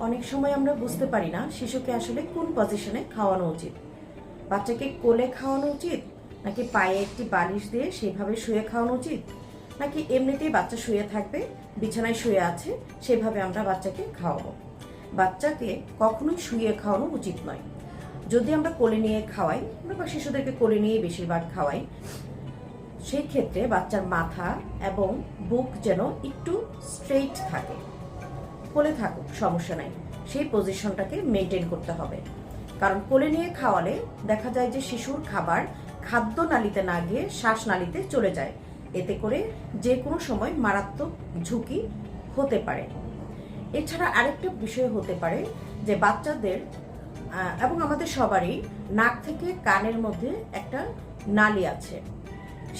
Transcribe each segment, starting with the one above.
অনেক সময় আমরা বুঝতে পারি না শিশুকে আসলে কোন পজিশনে খাওয়ানো উচিত। বাচ্চাকে কোলে খাওয়ানো উচিত? নাকি পায়ে একটি বালিশ দিয়ে সেভাবে শুয়ে খাওয়ানো উচিত? নাকি এমনিতেই বাচ্চা শুয়ে থাকবে, বিছানায় শুয়ে আছে, সেভাবে আমরা বাচ্চাকে খাওয়াবো? বাচ্চাকে কখনোই শুয়ে খাওয়ানো উচিত নয়। যদি আমরা কোলে নিয়ে খাওয়াই, আমরা বা শিশুদেরকে কোলে নিয়ে বেশিরভাগ খাওয়াই সেই ক্ষেত্রে বাচ্চার মাথা এবং বুক যেন একটু স্ট্রেইট থাকে। কোলে থাকুক, সমস্যা নাই। সেই পজিশনটাকে মেনটেন করতে হবে। কারণ কোলে নিয়ে খাওয়ালে দেখা যায় যে শিশুর খাবার খাদ্য নালীতে না গিয়ে শ্বাসনালীতে চলে যায়। এতে করে যে কোনো সময় মারাত্মক ঝুঁকি হতে পারে। এছাড়া আরেকটা বিষয় হতে পারে যে বাচ্চাদের এবং আমাদের সবারই নাক থেকে কানের মধ্যে একটা নালি আছে।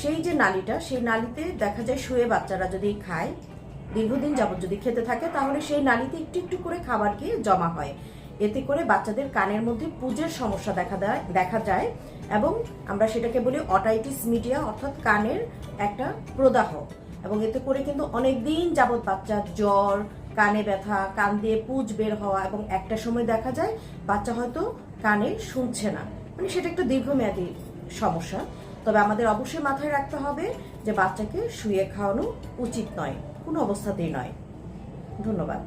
সেই যে নালিটা, সেই নালিতে দেখা যায় শুয়ে বাচ্চারা যদি খায় দীর্ঘদিন যাবত যদি খেতে থাকে, তাহলে সেই নালীতে একটু একটু করে খাবার খেয়ে জমা হয়। এতে করে বাচ্চাদের কানের মধ্যে পুজের সমস্যা দেখা দেয়, দেখা যায় এবং আমরা সেটাকে বলি অটাইটিস মিডিয়া, অর্থাৎ কানের একটা প্রদাহ। এবং এতে করে কিন্তু অনেক দিন যাবত বাচ্চার জ্বর, কানে ব্যথা, কান দিয়ে পুজ বের হওয়া এবং একটা সময় দেখা যায় বাচ্চা হয়তো কানে শুনছে না। মানে সেটা একটা দীর্ঘমেয়াদী সমস্যা। তবে আমাদের অবশ্যই মাথায় রাখতে হবে যে বাচ্চাকে শুয়ে খাওয়ানো উচিত নয়। কোনো অবস্থাতেই নয়। ধন্যবাদ।